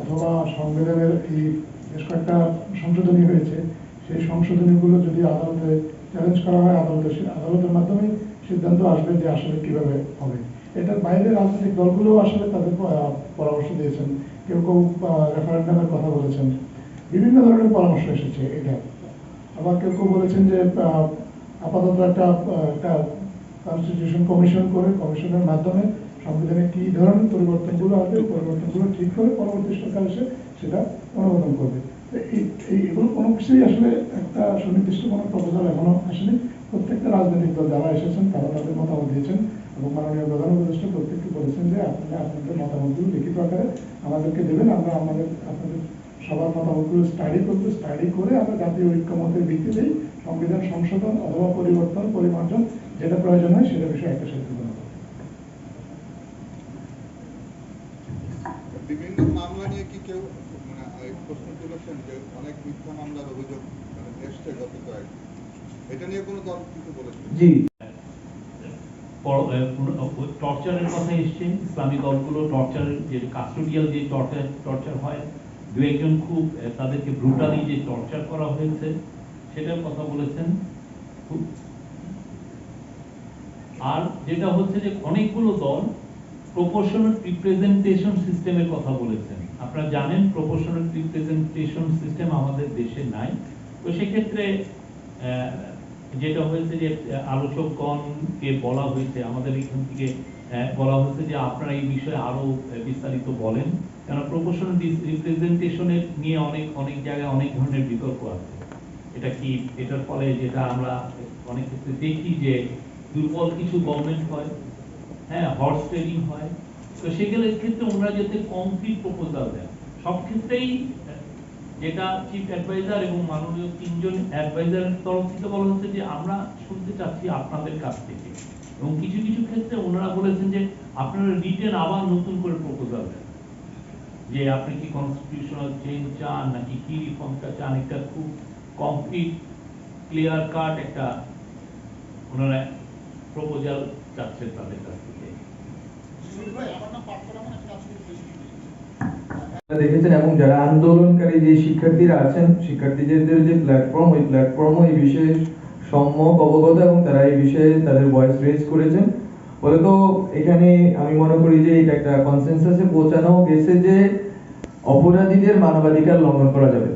অথবা সংবিধানের এই বেশ কয়েকটা সংশোধনী হয়েছে, সেই সংশোধনীগুলো যদি আদালতে চ্যালেঞ্জ করা হয়, আদালতে আদালতের মাধ্যমে সিদ্ধান্ত আসবে যে আসলে কীভাবে হবে। এটার বাইরে রাজনৈতিক দলগুলো আসলে তাদের পরামর্শ দিয়েছেন। কেউ কেউ রেফারেন্ডামের কথা বলেছেন। বিভিন্ন ধরনের পরামর্শ এসেছে এটা। আবার কেউ কেউ বলেছেন যে আপাতত একটা একটা কনস্টিটিউশন কমিশন করে কমিশনের মাধ্যমে সংবিধানে কি ধরনের পরিবর্তনগুলো আসবে পরিবর্তনগুলো ঠিক করে পরবর্তী সরকার এসে সেটা অনুমোদন করবে। তো এই- এই এগুলো কোনো কিছুই আসলে একটা সুনির্দিষ্ট কোনো প্রপোজাল এখনও আসেনি। প্রত্যেকটা রাজনৈতিক দল যারা এসেছেন তারা তাদের মতামত দিয়েছেন এবং মাননীয় প্রধান উপদেষ্টা প্রত্যেককে বলেছেন যে আপনারা আপনাদের মতামতগুলো লিখিত আকারে আমাদেরকে দেবেন। আমরা আমাদের আপনাদের সবার মতামতগুলো স্টাডি করব স্টাডি করে আমরা জাতীয় ঐক্যমতের ভিত্তিতেই সংবিধান সংশোধন অথবা পরিবর্তন পরিমার্জন যেটা প্রয়োজন হয় সেটা বিষয়ে একটা সিদ্ধান্ত বিভিন্ন মামলা নিয়ে কি কেউ মানে প্রশ্ন তুলেছেন যে অনেক মিথ্যা মামলার অভিযোগ মানে এসছে গত কয়েক এটা নিয়ে কোনো দল কিছু বলেছে? জি। টর্চারের কথা এসছে। ইসলামী দলগুলো টর্চারের যে কাস্টোডিয়াল যে টর্চার টর্চার হয়, দু একজন খুব তাদেরকে ব্রুটালি যে টর্চার করা হয়েছে, সেটার কথা বলেছেন। আর যেটা হচ্ছে যে অনেকগুলো দল প্রপোর্শনাল রিপ্রেজেন্টেশন সিস্টেমের কথা বলেছেন। আপনারা জানেন প্রপোর্শনাল রিপ্রেজেন্টেশন সিস্টেম আমাদের দেশে নাই। তো সেক্ষেত্রে যেটা হয়েছে যে আলোচকগণকে বলা হয়েছে, আমাদের এখান থেকে বলা হয়েছে যে আপনারা এই বিষয়ে আরও বিস্তারিত বলেন। কেন প্রপোর্শনাল রিপ্রেজেন্টেশনের নিয়ে অনেক অনেক জায়গায় অনেক ধরনের বিতর্ক আছে। এটা কি, এটার ফলে যেটা আমরা অনেক ক্ষেত্রে দেখি যে দুর্বল কিছু গভর্নমেন্ট হয় হ্যাঁ হর্স ট্রেডিং হয়। তো সেগুলোর ক্ষেত্রে ওনারা যাতে কংক্রিট প্রপোজাল দেন। সব ক্ষেত্রেই, যেটা চিফ অ্যাডভাইজার এবং মাননীয় তিনজন অ্যাডভাইজারের তরফ থেকে বলা হচ্ছে যে, আমরা শুনতে চাচ্ছি আপনাদের কাছ থেকে। এবং কিছু কিছু ক্ষেত্রে ওনারা বলেছেন যে, আপনারা রিটেন আবার নতুন করে প্রপোজাল দেন। যে, আপনি কি কনস্টিটিউশনাল চেঞ্জ চান, নাকি কি রিফর্মটা চান? একটা খুব কংক্রিট ক্লিয়ার কাট একটা ওনারা প্রপোজাল চাচ্ছেন তাদের কাছ থেকে দেখেছেন এবং যারা আন্দোলনকারী যে শিক্ষার্থীরা আছেন, শিক্ষার্থীদের যে প্ল্যাটফর্ম ওই প্ল্যাটফর্মও এই বিষয়ে সম্যক অবগত এবং তারা এই বিষয়ে তাদের ভয়েস রেজ করেছেন ফলে তো এখানে আমি মনে করি যে এটা একটা কনসেনসাসে পৌঁছানো গেছে যে অপরাধীদের মানবাধিকার লঙ্ঘন করা যাবে।